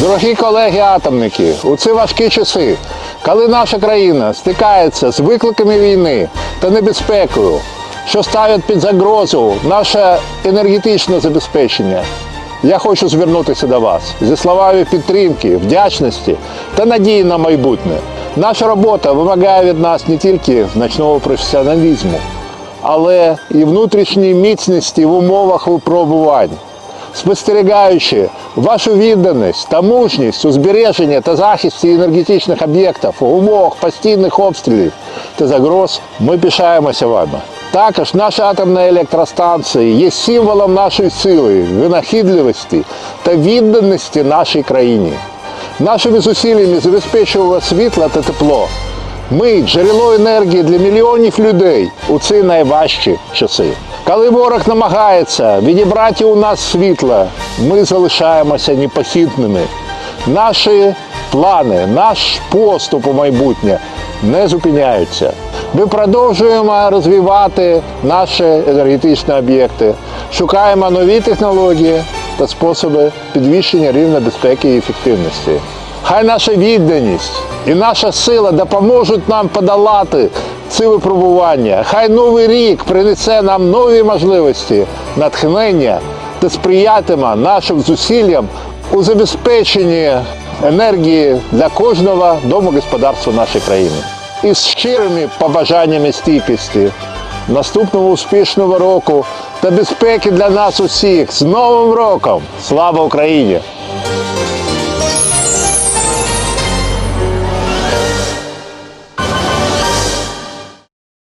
Дорогі колеги-атомники, у ці важкі часи, коли наша країна стикається з викликами війни та небезпекою, що ставлять під загрозу наше енергетичне забезпечення, я хочу звернутися до вас зі словами підтримки, вдячності та надії на майбутнє. Наша робота вимагає від нас не тільки значного професіоналізму, але і внутрішньої міцності в умовах випробувань спостерігаючи вашу відданість та мужність у збереженні та захисті енергетичних об'єктів у умовах постійних обстрілів та загроз, ми пишаємося вами. Також наша атомна електростанція є символом нашої сили, винахідливості та відданості нашій країні. Нашими зусиллями забезпечуємо світло та тепло. Ми джерело енергії для мільйонів людей у ці найважчі часи. Коли ворог намагається відібрати у нас світло, ми залишаємося непохитними. Наші плани, наш поступ у майбутнє не зупиняються. Ми продовжуємо розвивати наші енергетичні об'єкти, шукаємо нові технології та способи підвищення рівня безпеки і ефективності. Хай наша відданість і наша сила допоможуть нам подолати ці випробування. Хай новий рік принесе нам нові можливості, натхнення та сприятиме нашим зусиллям у забезпеченні енергії для кожного домогосподарства нашої країни. І з щирими побажаннями стійкості, наступного успішного року та безпеки для нас усіх з Новим роком! Слава Україні!